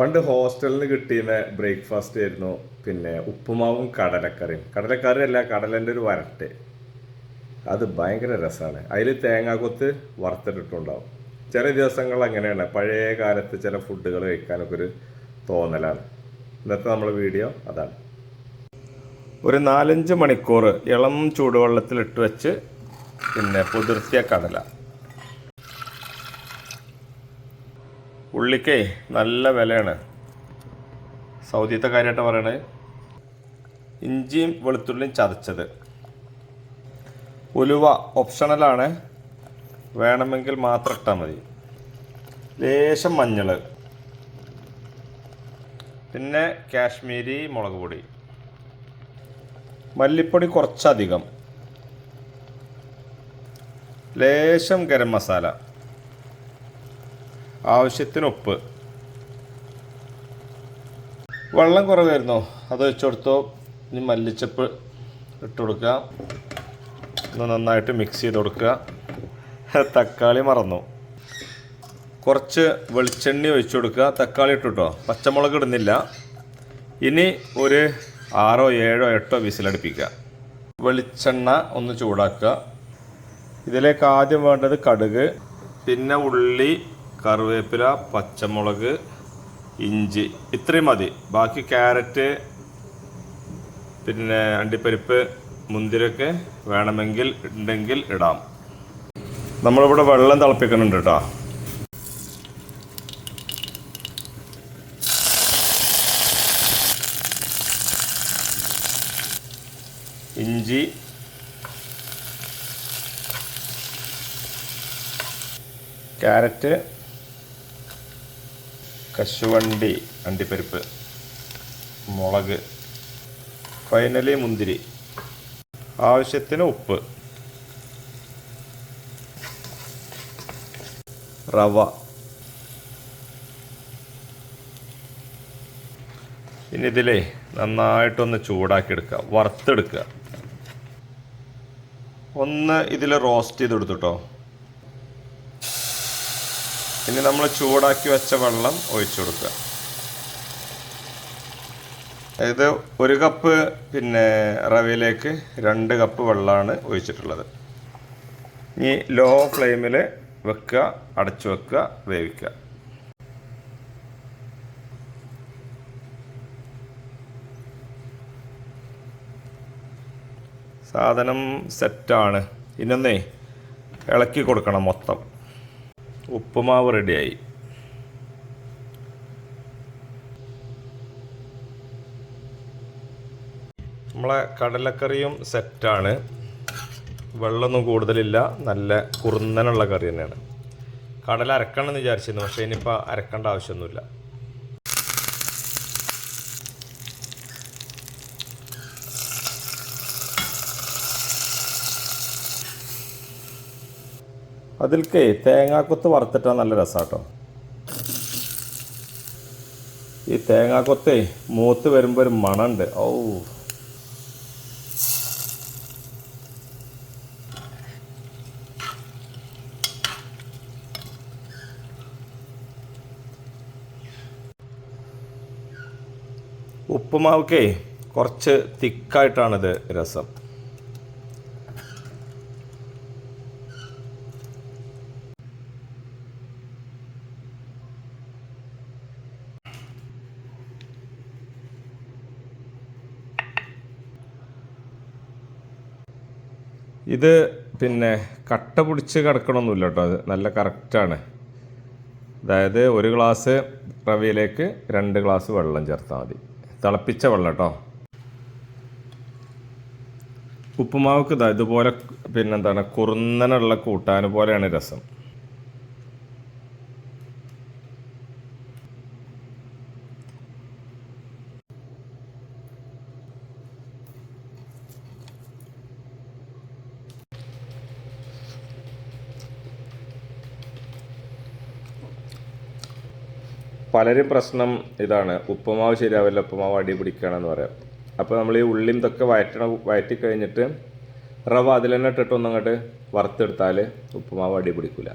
പണ്ട് ഹോസ്റ്റലിൽ നിന്ന് കിട്ടിയ ബ്രേക്ക്ഫാസ്റ്റ് ആയിരുന്നു പിന്നെ ഉപ്പുമാവും കടലക്കറിയും. കടലക്കറി അല്ല കടലന്റെ ഒരു വരട്ട്. അത് ഭയങ്കര രസമാണ് അതിൽ തേങ്ങാക്കൊത്ത് വറുത്തിട്ടിട്ടുണ്ടാവും. ചില ദിവസങ്ങൾ അങ്ങനെയാണ്. പഴയ കാലത്ത് ചില ഫുഡുകൾ കഴിക്കാനൊക്കെ ഒരു തോന്നലാണ്. ഇന്നത്തെ നമ്മൾ വീഡിയോ അതാണ്. ഒരു നാലഞ്ച് മണിക്കൂർ ഇളം ചൂടുവെള്ളത്തിൽ ഇട്ട് വെച്ച് പിന്നെ പുതിർത്തിയ കടല. ഉള്ളിക്കേ നല്ല വിലയാണ്. സൗദിയത്തെ കാര്യമായിട്ട് പറയണത് ഇഞ്ചിയും വെളുത്തുള്ളിയും ചതച്ചത്. ഉലുവ ഓപ്ഷണലാണ്. വേണമെങ്കിൽ മാത്രം ഇട്ടാൽ മതി. ലേശം മഞ്ഞൾ പിന്നെ കാശ്മീരി മുളക് പൊടി. മല്ലിപ്പൊടി കുറച്ചധികം. ലേശം ഗരം മസാല. ആവശ്യത്തിന് ഉപ്പ് വെള്ളം കുറവായിരുന്നോ. അത് വെച്ച് ഇനി മല്ലിച്ചപ്പ് ഇട്ട് കൊടുക്കുക. ഒന്ന് നന്നായിട്ട് മിക്സ് ചെയ്ത് കൊടുക്കുക. തക്കാളി മറന്നു. കുറച്ച് വെളിച്ചെണ്ണ ഒഴിച്ചു കൊടുക്കുക. തക്കാളി ഇട്ടുട്ടോ പച്ചമുളക് ഇടുന്നില്ല. ഇനി ഒരു ആറോ ഏഴോ എട്ടോ വിസിലടുപ്പിക്കുക വെളിച്ചെണ്ണ ഒന്ന് ചൂടാക്കുക. ഇതിലേക്ക് ആദ്യം വേണ്ടത് കടുക് പിന്നെ ഉള്ളി കറിവേപ്പില പച്ചമുളക് ഇഞ്ചി ഇത്രയും മതി. ബാക്കി ക്യാരറ്റ് പിന്നെ അണ്ടിപ്പരിപ്പ് മുന്തിരിയൊക്കെ വേണമെങ്കിൽ ഉണ്ടെങ്കിൽ ഇടാം. നമ്മളിവിടെ വെള്ളം തിളപ്പിക്കുന്നുണ്ട് കേട്ടോ. ഇഞ്ചി ക്യാരറ്റ് കശുവണ്ടി അണ്ടിപ്പരിപ്പ് മുളക് ഫൈനലി മുന്തിരി. ആവശ്യത്തിന് ഉപ്പ്. റവ. ഇനി ഇതിലേ നന്നായിട്ടൊന്ന് ചൂടാക്കി എടുക്കുക വറുത്തെടുക്കുക. ഒന്ന് ഇതിൽ റോസ്റ്റ് ചെയ്തെടുത്തു കൊടുത്തുട്ടോ ഇനി നമ്മൾ ചൂടാക്കി വെച്ച വെള്ളം ഒഴിച്ചു കൊടുക്കുക. അതായത് ഒരു കപ്പ് പിന്നെ റവയിലേക്ക് രണ്ട് കപ്പ് വെള്ളമാണ് ഒഴിച്ചിട്ടുള്ളത്. ഇനി ലോ ഫ്ലെയിമിൽ വെക്കുക അടച്ചു വെക്കുക വേവിക്കുക. സാധനം സെറ്റാണ് ഇനൊന്നേ ഇളക്കി കൊടുക്കണം മൊത്തം. ഉപ്പുമാവ് റെഡിയായി. നമ്മളെ കടലക്കറിയും സെറ്റാണ് വെള്ളമൊന്നും കൂടുതലില്ല. നല്ല കുറുന്നനുള്ള കറി തന്നെയാണ്. കടല അരക്കണം എന്ന് വിചാരിച്ചിരുന്നു പക്ഷേ ഇനിയിപ്പോൾ അരക്കേണ്ട ആവശ്യമൊന്നുമില്ല. അതിൽക്കേ തേങ്ങാക്കൊത്ത് വറുത്തിട്ടാൽ നല്ല രസാട്ടോ. ഈ തേങ്ങാക്കൊത്തേ മൂത്ത് വരുമ്പോൾ ഒരു മണമുണ്ട് ഔ. ഉപ്പുമാവൊക്കെ കുറച്ച് തിക്കായിട്ടാണിത് രസം. ഇത് പിന്നെ കട്ട പിടിച്ച് കിടക്കണമൊന്നുമില്ല കേട്ടോ. അത് നല്ല കറക്റ്റാണ് അതായത് ഒരു ഗ്ലാസ് റവയിലേക്ക് രണ്ട് ഗ്ലാസ് വെള്ളം ചേർത്താൽ മതി. തിളപ്പിച്ച വെള്ളം കേട്ടോ. ഉപ്പുമാവക്ക് ഇതാ ഇതുപോലെ പിന്നെന്താണ് കുറുന്നനുള്ള കൂട്ടാൻ പോലെയാണ് രസം. പലരും പ്രശ്നം ഇതാണ്. ഉപ്പുമാവ് ശരിയാവില്ല ഉപ്പുമാവ് അടി പിടിക്കുകയാണെന്ന് പറയാം. അപ്പോൾ നമ്മൾ ഈ ഉള്ളിയും ഇതൊക്കെ വയറ്റണ വയറ്റി കഴിഞ്ഞിട്ട് റവ അതിൽ തന്നെ ഇട്ടിട്ട് ഒന്നങ്ങോട്ട് വറുത്തെടുത്താൽ ഉപ്പുമാവ് അടി പിടിക്കില്ല